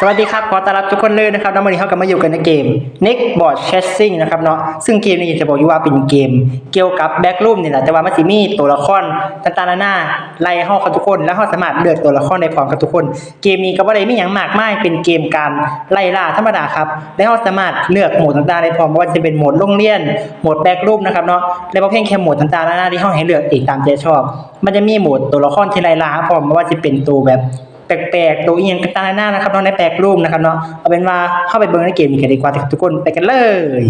สวัสดีครับ ขอต้อนรับทุกคนเลยนะครับน้องวันนี้เขากลับมาอยู่กันในเกม Next Board Chasing นะครับเนาะซึ่งเกมนี้จะบอกอยู่ว่าเป็นเกม เกี่ยวกับแบ็กรูมนี่แหละแต่ว่ามันสิมีตัวละครต่างๆนานาไล่เฮาครับทุกคน แล้วเฮาสามารถเลือกตัวละครได้พร้อมกับทุกคน เกมนี้ก็บ่าได้มีหยังมากมายเป็นเกมการไล่ล่าธรรมดาครับแล้วเฮาสามารถเลือกโหมดต่างๆได้พร้อมว่าจะเป็นโหมดโรงเรียนโหมดแบ็กรูมนะครับเนาะแล้วบ่เพียงแค่โหมดต่างๆนานาที่เฮาให้เลือกเองตามใจชอบ มันจะมีโหมดตัวละครที่ไล่ล่าพร้อมว่าจะเป็นตัวแบบ แปลกๆตัวเอียงต่างๆหน้านะครับเนาะในแปลกรูปนะครับเนาะเอาเป็นว่าเข้าไปเบิ่งในเกมกันดีกว่าทุกคนไปกันเลย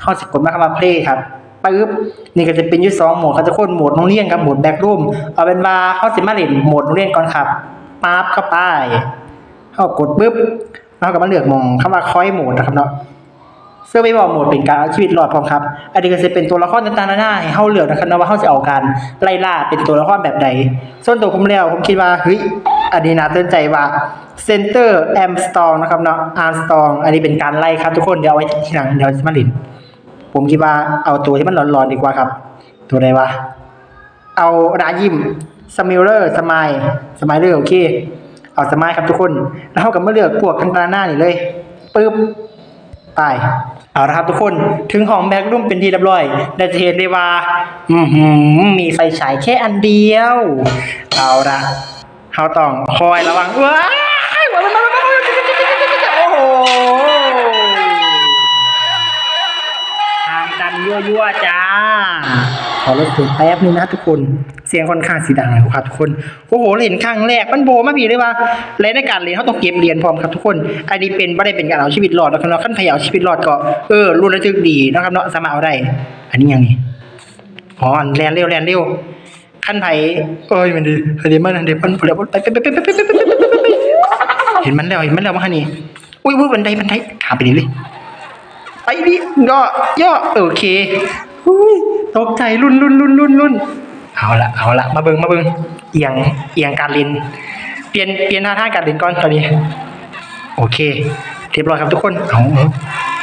เข้าสกดมาคำว่า play ครับปึ๊บนี่ก็จะเป็นอยูสองโหมดครับทุกคนโหมดโรงเรียนกับโหมดแบกรูมเอาเป็นว่าเข้าสิมาเล่นโหมดโรงเรียนก่อนครับปั๊บเข้าไปเข้ากดปึ๊บแล้วก็มาเลือกมองคำว่าคอยโหมดนะครับเนาะเสื้อไม่บอกโหมดเป็นการเอาชีวิตรอดพร้อมครับ อันนี้ก็จะเป็นตัวละครต่างๆนานาให้เฮาเลือกนะครับนะว่าเฮาจะเอาการไล่ล่าเป็นตัวละครแบบใด ส่วนตัวผมแล้วผมคิดว่าเฮ้ย อันนี้น่าสนใจว่าเซนเตอร์แอมสตองนะครับเนาะอาร์สตองอันนี้เป็นการไล่ครับทุกคนเดี๋ยวเอาไว้ทีหลังเดี๋ยวจะมาหลินผมคิดว่าเอาตัวที่มันร้อนๆดีกว่าครับ ตัวใดวะ เอารายิมสมิลเลอร์สมายสมายเลอร์โอเคเอาสมายครับทุกคน แล้วเฮาก็มาเลือกพวกต่างๆหน้านี่เลยปึ๊บไปเอาละครับทุกคนถึงของแบ็กรุ่มเป็นที่เรียบร้อยได้จะเห็นได้ว่า อือหือมีไฟฉายแค่อันเดียว เอาละ เขาต้องคอยระวังว้าวโอ้โหทางตันยั่วๆจ้า ขอลดเสียงแป๊บนึงนะทุกคน เสียงค่อนข้างสีดังนะครับทุกคน โอ้โหเล่นครั้งแรกมันโบมาบีเลยว่าและในการเรียนเขาต้องเก็บเรียนพร้อมครับทุกคน อันนี้เป็นไม่ได้เป็นการเอาชีวิตรอดนะครับเนาะขั้นพยายามเอาชีวิตรอดก็เออรุ่นระทึกดีนะครับเนาะสามารถเอาได้ อันนี้ยังนี่อ๋อแลนเร็วแลนเร็ว ขั้นไผ่เอ้ยมันดีอันนี้มันอันนี้มันผุดแล้วไปไปไปไปไปไปไปเห็นมันแล้วเห็นมันแล้วมาฮะนี่อุ้ยวุ้ยบันไดบันไดขาไปนี่เลยไปดิย่อย่อโอเคอุ้ยตกใจรุ่นรุ่นรุ่นรุ่นรุ่นเอาละเอาละมาเบิงมาเบิงเอียงเอียงการลินเปลี่ยนเปลี่ยนท่าท่าการลินก่อนตอนนี้ โอเคเรียบร้อยครับทุกคนเ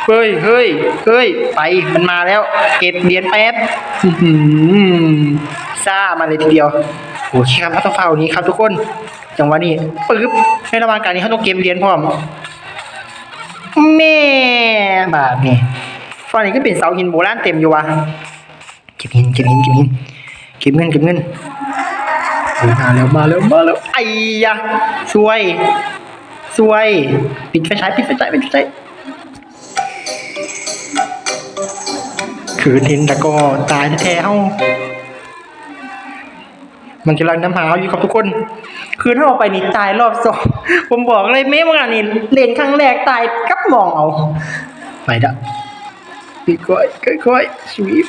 เฮ้ยเฮ้ยเฮ้ยไปมันมาแล้ว เก็บเหรียญแป๊บ ซ่ามาเลยทีเดียวโอเคครับพัตเฝ้านี้ครับทุกคน จังหวะนี้ปึ๊บในระหว่างการนี้เขาต้องเก็บเหรียญพร้อมแม่บาทนี่ฝั่งนี้ก็เป็นเสาหินโบราณเต็มอยู่วะเก็บหินเก็บหินเก็บหินเก็บเงินเก็บเงินเฮ้ยมาแล้วมาแล้วมาแล้วไอ้ยะสวยสวย ปิดไฟฉายปิดไฟฉายปิดไฟฉายคือเห็นแต่ก็ตายแท้ๆเฮา มันกำลังน้ำหาอยู่ครับทุกคน คือถ้าเอาไปนี่ตายรอบสองผมบอกเลยแม้ว่านี่เล่นครั้งแรกตายกับมองเอา ไปดะค่อยๆค่อยๆสวีป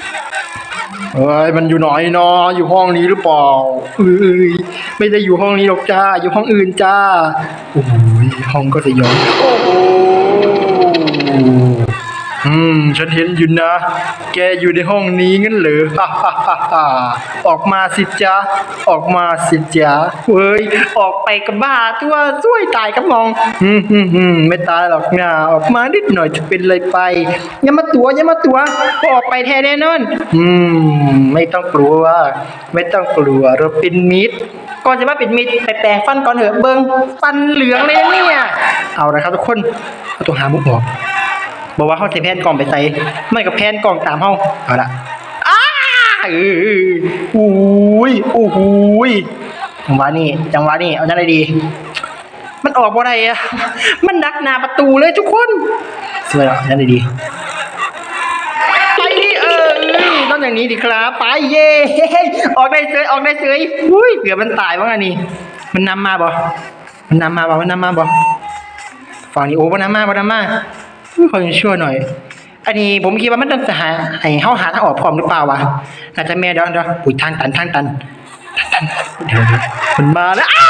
เฮ้ยมันอยู่ไหนเนาะอยู่ห้องนี้หรือเปล่าเอ้ยไม่ได้อยู่ห้องนี้หรอกจ้า อยู่ห้องอื่นจ้าโอ้ยห้องก็จะย้อนโอืม ฉันเห็นอยู่นะ แกอยู่ในห้องนี้งั้นเหรอฮ่าฮ่าฮ่าฮ่าออกมาสิจ๊ะ ออกมาสิจ๊ะเฮ้ย ออกไปกับบ้าตัวช่วยตายกับมอง อืมอืมอืมไม่ตายหรอกนะออกมานิดหน่อยจะเป็นอะไรไป อย่ามาตัวอย่ามาตัว ออกไปแท้แน่นอน อืม ไม่ต้องกลัว ไม่ต้องกลัว เราเป็นมิตร ก่อนจะมาเป็นมิตรไปแปลงฟันก่อนเถอะเบิงฟันเหลืองเลยนะเนี่ย เอาละครับทุกคนเราต้องหามุกออก บอกว่าเขาใช้แผ่นกล่องไปใส่ไม่กับแผ่นกล่องตามเขาเอาละอ้าเอออุ้ยโอ้โหยจังหวะนี้จังหวะนี้เอาจังไรดี มันออกบ่ได้อะมันดักหน้าประตูเลยทุกคนสวยเหรอจังไรดีไปดิเออต้องอย่างนี้ดิครับไปเย่ออกได้เสยออกได้เสยอุ้ยเกือบมันตายบ้างอันนี้มันนำมาบ่มันนำมาบ่มันนำมาบ่ฝั่งนี้โอ้มันนำมาบ่นำมา ขอช่วยหน่อย อันนี้ผมคิดว่ามันต้องจะหาให้เฮาหาทางออกพร้อมหรือเปล่าวะน่าจะแม่เดี๋ยวเดี๋ยวปุ๋ยทางตันทางตันทางตันเดี๋ยวเดี๋ยวมันมาแล้วอ้า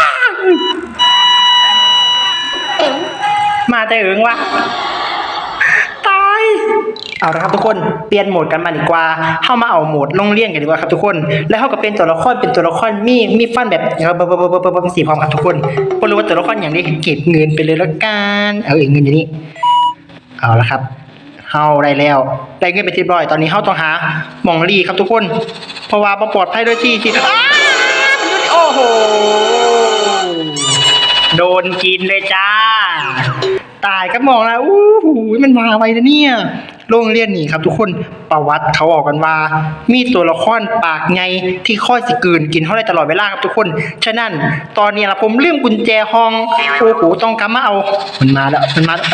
มาแต่เอิงวะตายเอาละครับทุกคนเปลี่ยนโหมดกันมาดีกว่าเข้ามาเอาโหมดลงเลี่ยนกันดีกว่าครับทุกคน แล้วเขาก็เป็นตัวละครเป็นตัวละครมีมีฟันแบบเบอร์เบอร์เบอร์เบอร์เบอร์สีพร้อมครับทุกคนก็รู้ว่าตัวละครอย่างนี้เก็บเงินไปเลยละกันเอาเองเงินอยู่นี่ เอาละครับเฮาได้แล้ว ได้เงินไปที่ร้อย ตอนนี้เฮาต้องหาหมองลีครับทุกคน เพราะว่าปลอดภัยด้วยที่ที่โอ้โห โดนกินเลยจ้า ตายก็มองแล้วอู้หูมันมาไวนะเนี่ยโรงเรียนนี่ครับทุกคนประวัติเขาบอกกันว่า มีตัวละครปากไงที่ค่อยสิกืนกินเท่าไรตลอดเวลาครับทุกคน ฉะนั้นตอนนี้ละผมลืมกุญแจห้อง โอ้โหต้องกลับมาเอา มันมาแล้ว มันมาแล้ว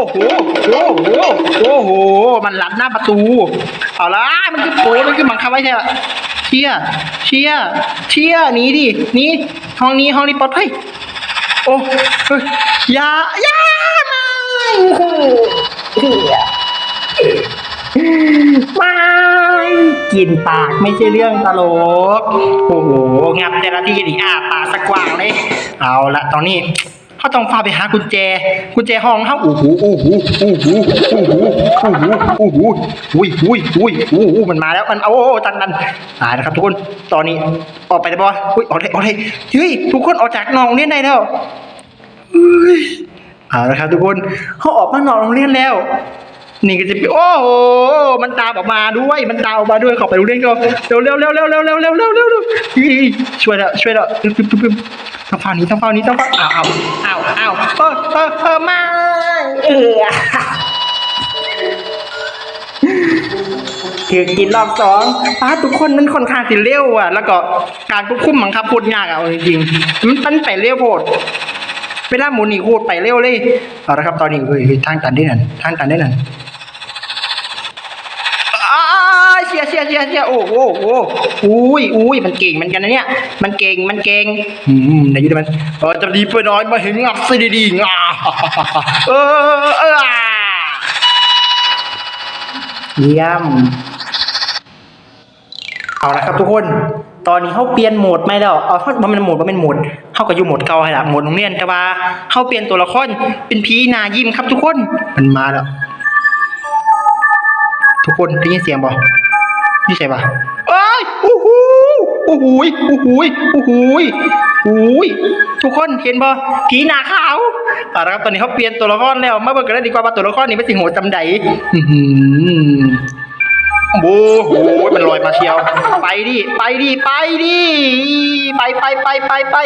โอ้โหโอ้โหโอ้โห มันลัดหน้าประตู เอาละมันคือโอ้มันคือบังคับไว้ใช่ปะเชี่ยเชี่ยเชี่ยหนีดิหนีห้องนี้ห้องนี้ปลอดภัยโอ้ยอย่าอย่าไม่ไม่กินปากไม่ใช่เรื่องตลก โอ้โห งับแต่ละทีนี่อ้าปากสะกว่างเลย เอาละตอนนี้ เขาต้องพาไปหากุญแจ กุญแจห้องเขาโอ้โหโอ้โหโอ้โหโอ้โหโอ้โหโอ้โหอุ้ยอุ้ยอุ้ยโอ้หูมันมาแล้วมันเอาตันตันตายนะครับทุกคนตอนนี้ออกไปได้ปะอุ้ยออกได้ออกได้เฮ้ยทุกคนออกจากนองเรียนได้แล้วเฮ้ยเอาละครับทุกคนเขาออกมานอกโรงเรียนแล้ว นี่ก็จะเป็นโอ้โห มันตามออกมาด้วย มันตามออกมาด้วยขอไปโรงเรียนก็เร็วเร็วเร็วเร็วเร็วเร็วเร็วเร็วเร็วเร็วช่วยล้วช่วยล้วปึ๊บปึ๊บปึ๊บปึ๊บต้องฟังนี้ต้องฟังนี้ต้องฟังอ้าวอ้าวอ้าวอ้าวเออเออเออมาเออถือกินรอบสองป้าทุกคนมันค่อนข้างสิเร็วอะ แล้วก็การควบคุมบังคับพูดยากอะจริงๆมันตั้นไปเร็วโพดเวลาหมุนนี่โคตรไปเร็วเลย เอาละครับตอนนี้เฮ้ยทางตันได้นั่นทางตันได้นั่น ยเชียเชียเชียโอ้โหโอ้โหอุ้ยอุ้ยมันเก่งเหมือนกันนะเนี่ย มันเก่งมันเก่งอืมไหนอยู่ดิมันเออจะดีไปหน่อยมาเห็นงับซะดีๆงาเออเอออ่าเยี่ยมเอาละครับทุกคน ตอนนี้เขาเปลี่ยนโหมดไม่แล้ว เอาเพราะมันเป็นโหมดมันเป็นโหมดเขาก็อยู่โหมดเก่าให้ละโหมดโรงเรียนแต่ว่าเขาเปลี่ยนตัวละครเป็นผีหนายิ้มครับทุกคน มันมาแล้ว ทุกคนได้ยินเสียงบ่ นี่ใช่ปะเอ้ยโอ้โหโอ้โหโอ้โหโอ้โหโอ้โหทุกคนเห็นบ่ผีหนาขาวเอาละครับตอนนี้เขาเปลี่ยนตัวละครแล้วมาเบิ่งกันเลยดีกว่าว่าตัวละครนี้เป็นสิงโหจำใดอื้อหือโอ้โหมันลอยมาเชียว ไปดิ ไปดิ ไปดิ ไปไปไปไปไป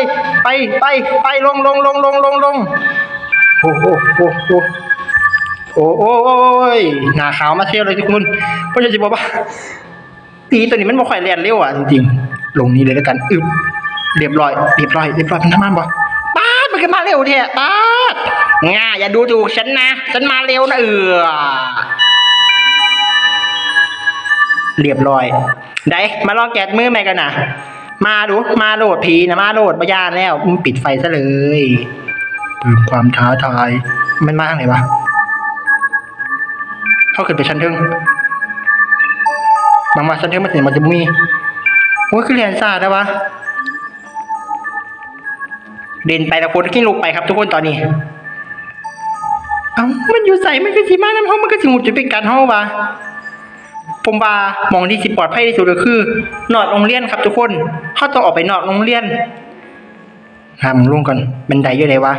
ไปไปไปลงลงลงลงลงลงโอ้โหโอ้โหโอ้โหโอ้ยหน้าขาวมาเชียวเลยทุกคนเพราะจะบอกว่า ตีตัวนี้มันบ่ค่อยเรียนเร็วอะจริงๆลงนี้เลยแล้วกันอึบเรียบร้อยเรียบร้อยเรียบร้อยมันทำงานบ่ป้าดมันก็มาเร็วแท้ป้าดง่าอย่าดูถูกฉันนะฉันมาเร็วนะเออเรียบร้อยได้มาลองแกะมือใหม่กันนะมาดูมาโหลดผีนะมาโหลดบยานแล้วมึงปิดไฟซะเลยเพิ่มความท้าทายมันมาทางไหนวะเขาขึ้นไปชั้นเทิง บางมาชั้นเทิงมันเห็นมันจะมีโอ้ยคือเรียนซาได้วะเดินไปตะโกนกิ้งลูกไปครับทุกคนตอนนี้เอ้ามันอยู่ใส่มันคือสีมาน้ำห้องมันก็สิงหุดจะเป็นการห้องวะผมว่ามองที่สิปลอดภัยที่สุดก็คือ นอกโรงเรียนครับทุกคนเขาต้องออกไปนอกโรงเรียนหามึงลงก่อนบันไดอยู่ไหนวะ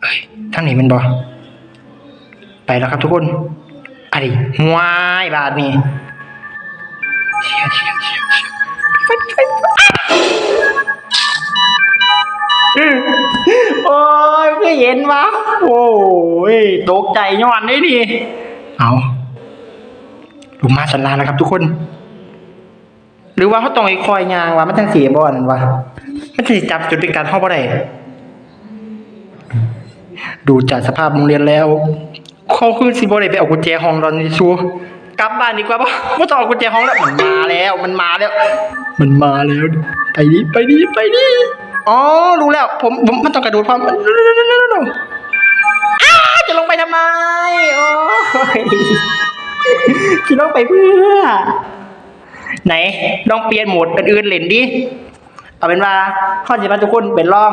เอ้ยทางไหนมันบอไปแล้วครับทุกคนอะไรวายบาทนี่ โอ้ยก็เห็นวะโอ้ยตกใจย้อนได้ดิเอาลงมาสันลานะครับ ทุกคน หรือว่าเขาต้องไอ้คอยยางว่ามันทั้งเสียบอนวะมันจะจับจนเป็นการเข้าบ่ได้ดูจากสภาพโรงเรียนแล้วเขาคือสิบ่ได้ไปเอากุญแจห้องตอนนี้ชัว กลับบ้านดีกว่าปะไม่ต้องเอากุญแจห้องแล้วมันมาแล้วมันมาแล้ว มันมาแล้ว ไปดิไปดิไปดิอ๋อรู้แล้ว ผมผมมันต้องกระโดดความอ้าจะลงไปทำไมโอ้ยจะต้องไปเพื่อ ไหนลองเปลี่ยนโหมดเป็นอื่นเล่นดิเอาเป็นว่าข้อสิมาทุกคนเป็นลอง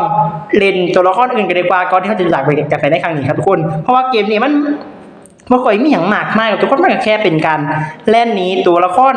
เล่นตัวละครอื่นกันดีกว่าก่อนที่เขาจะจากไปกันไปในครั้งนี้ครับทุกคน เพราะว่าเกมนี้มัน บ่ค่อยมีหยังมากมายครับทุกคนมันก็แค่เป็นการเล่นหนี้ตัวละคร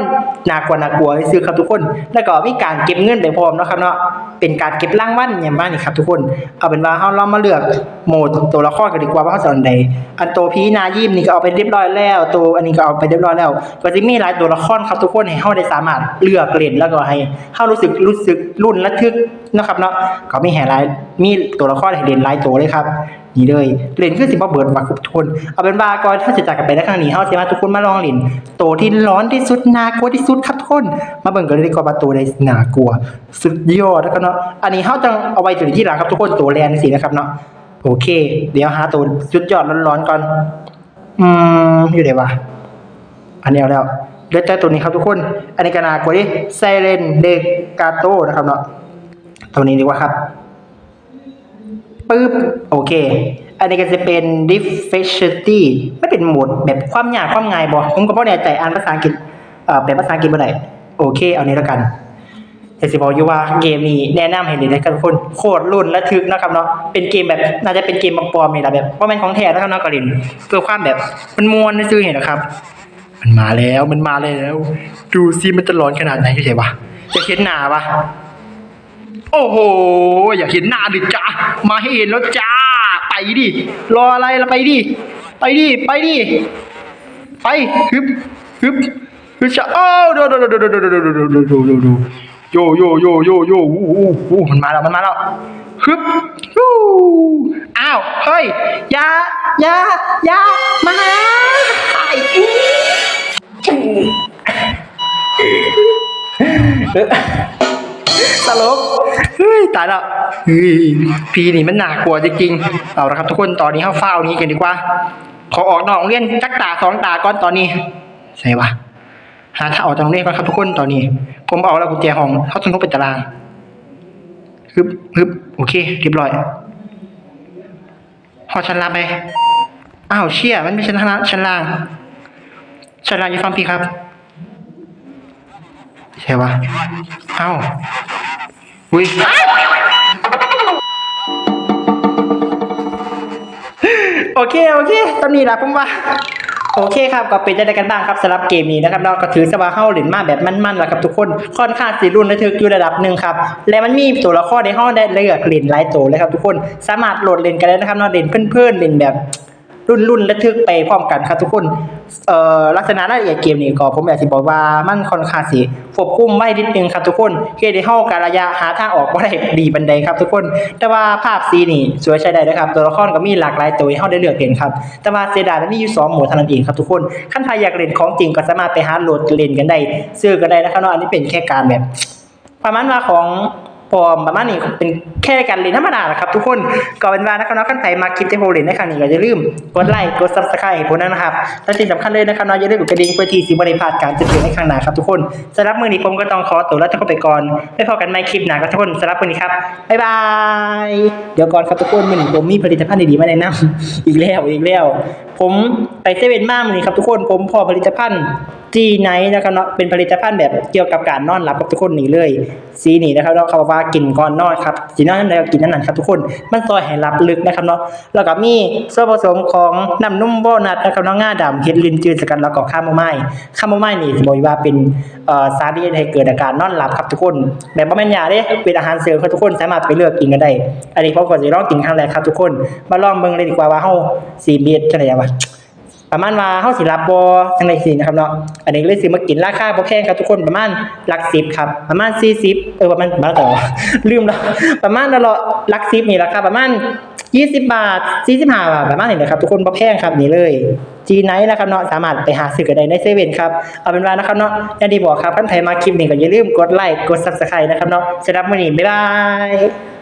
น่ากลัวน่ากลัวซื่อครับทุกคน แล้วก็มีการเก็บเงินไปพร้อมเนาะครับเนาะเป็นการเก็บรางวัลอย่างบ้างนี่ครับทุกคน เอาเป็นว่าเฮาลองมาเลือกโหมดตัวละครกันดีกว่าว่าเฮาจะเอาอันใดอันตัวพีนายิ้มนี่ก็เอาไปเรียบร้อยแล้ว ตัวอันนี้ก็เอาไปเรียบร้อยแล้ว ก็จะมีหลายตัวละครครับทุกคนให้เฮาได้สามารถเลือกเล่นแล้วก็ให้เฮารู้สึกรู้สึกรุ่นระทึกนะครับเนาะก็มีให้หลายมีตัวละครให้เล่นหลายตัวเลยครับ นี่เลยเล่นคือสิบ่เบิดว่าทุกคนเอาเป็นว่าก่อนถ้าจะจากกันไปในครั้งนี้เฮาสิมาทุกคนมาลองเล่นโตที่ร้อนที่สุดน่ากลัวที่สุดครับทุกคนมาเบิ่งกันเลยดีกว่าว่าตัวใดน่ากลัว สุดยอดแล้วก็เนาะอันนี้เฮาจังเอาไว้ถึงที่หลังครับทุกคนตัวแลนสินะครับเนาะโอเค เดี๋ยวหาตัวสุดยอดร้อนๆก่อนอืมอยู่ไหนวะอันนี้เอาแล้วเดี๋ยวแต่ตัวนี้ครับทุกคน อันนี้ก็น่ากลัวดิไซเรนเดกาโตนะครับเนาะตัวนี้ดีกว่าครับ ปึ๊บโอเค อันนี้ก็จะเป็น difficulty ไม่เป็นโหมดแบบความยากความง่ายบ่ผมก็บ่แน่ใจอ่านภาษาอังกฤษเอ่อแบบภาษาอังกฤษบ่ได้โอเค เอานี้แล้วกันแต่สิบอกอยู่ว่าเกมนี้แนะนำให้เล่นได้กับทุกคนโคตรรุ่นและทึกนะครับเนาะเป็นเกมแบบน่าจะเป็นเกมปลอมๆนี่แหละแบบบ่แม่นของแท้นะครับเนาะก็เล่นเพื่อความแบบมันมวนซื่อเห็นนะครับ มันมาแล้วมันมาแล้ว ดูซิมันจะร้อนขนาดไหนใช่ปะจะเห็นหนาปะ โอ้โห อยากเห็นหน้าดิจ้ามาให้เห็นแล้วจ้า ไปดิ รออะไรละไปดิ ไปดิ ไปดิ ไปฮึบฮึบฮึบจะโอ้ดูดูดูดูดูดูดูดูดูดูดูโยโยโยโยโยวู้วู้วู้มันมาแล้ว มันมาแล้วฮึบวู้อ้าว เฮ้ยยายายามาหาไอ้อู้ตลก ฮ้ยตายแล้วเฮ้ยพีนี่มันน่ากลัวจริงๆเอาละครับทุกคนตอนนี้เข้าเฝ้านี้กันดีกว่า ขอออกนอกโรงเรียนจักตาสองตาก่อนตอนนี้ใช่ปะหาถ้างออกจากโรงเรียนก่อนครับทุกคนตอนนี้ ผมเอาแล้วกุญแจห้องเขาต้องทุบเป็นตารางฮึบฮึบโอเคเรียบร้อยหอชั้นล่างไปอ้าวเชี่ยมันไม่ชั้นล่างชั้นล่างชั้นล่างอยู่ฝั่งพี่ครับใช่ปะอ้าว อุ้ยโอเคโอเคตอนนี้ละผมว่าโอเคครับก็เป็นจะได้กันบ้างครับสำหรับเกมนี้นะครับเราก็ถือสว่าเข้าเล่นมาแบบมันๆแล้วครับทุกคนค่อนข้างสีรุ่นและทึกอยู่ระดับหนึ่งครับและมันมีตัวละครในห้องได้เลือกเล่นหลายตัวเลยครับทุกคนสามารถโหลดเล่นกันได้นะครับเนาะเล่นเพื่อนๆเล่นแบบ รุ่นรุ่นและทึกไปพร้อมกันครับทุกคนเอ่อลักษณะรายละเอียดเกมนี้ก็ผมอยากจะบอกว่ามันค่อนข้างสิควบคุมไว้นิดนึงครับทุกคนเฮ็ดให้เฮาการระยะหาทางออกบ่ได้ดีบันไดครับทุกคน แต่ว่าภาพสีนี่สวยใช้ได้นะครับ ตัวละครก็มีหลากหลายตัวให้เฮาได้เลือกเล่นครับ แต่ว่าเสียดายมันมีอยู่2โหมดเท่านั้นเองครับทุกคนคันใครอยากเล่นของจริงก็สามารถไปหาโหลดเล่นกันได้ซื้อก็ได้นะครับเนาะอันนี้เป็นแค่การแบบประมาณว่าของ ปลอมประมาณนี้เป็นแค่การเรียนธรรมดาแหละครับทุกคนก็เป็นว่านะครับเนาะขั้นใครมาคลิปที่ผมเรียนในครั้งนี้ก็อย่าลืมกดไลค์กดซับสไครต์ผมนะครับและสิ่งสำคัญเลยนะครับเนาะอย่าลืมกดกระดิ่งเพื่อที่สิบริพลาดการจะเตือนในครั้งหน้าครับทุกคนสำหรับมือนี้ผมก็ต้องขอตัวลาทุกคนไปก่อนไว้พบกันใหม่คลิปหน้าครับทุกคนสำหรับมื้อนี้ครับบ๊ายบายเดี๋ยวก่อนครับทุกคนมือนี้ผมมีผลิตภัณฑ์ดีๆมาแนะนำอีกแล้วอีกแล้ว ผมไปเซเว่นมามื้อนี้ครับทุกคนผมพอผลิตภัณฑ์จีไนท์นะครับเนาะเป็นผลิตภัณฑ์แบบเกี่ยวกับการนอนหลับกับทุกคนนี่เลยสีนี่นะครับเนาะเขาบอกว่ากินก่อนนอนครับสีนอนนั่นแล้วกินนั่นนั่นครับทุกคน มันซอยให้หลับลึกนะครับเนาะแล้วก็มีส่วนผสมของน้ำนุ่มวอลนัทนะครับเนาะง่าดำเห็ดลินจืดสกัดแล้วก็คาโมไมล์คาโมไมล์นี่บอกว่าเป็นเอ่อสารที่จะให้เกิดอาการนอนหลับครับทุกคนแบบบ่แม่นยาเด้เป็นอาหารเสริมครับทุกคนสามารถไปเลือกกินกันได้ อันนี้ผมก็สิลองกินครั้งแรกครับทุกคน มาลองเบิ่งเลยดีกว่าว่าเฮาสิเบียดจังได๋วะ ประมาณว่าเฮาสิรับบ่จังได๋สินะครับเนาะอันนี้ก็เลยสิมากินราคาบ่แพงครับทุกคนประมาณหลัก10ครับประมาณ40เออประมาณบาต่อลืมแล้วประมาณละหลัก10นี่ราคาประมาณ20 บาท 45 บาทประมาณนี้นะครับทุกคนบ่แพงครับนี่เลยจีไนท์นะครับเนาะสามารถไปหาซื้อกันได้ในเซเว่นครับเอาเป็นว่านะครับเนาะอย่างที่บอกครับท่านใครมาคลิปนี้ก็อย่าลืมกดไลค์กด Subscribe นะครับเนาะสำหรับมื้อนี้บ๊ายบาย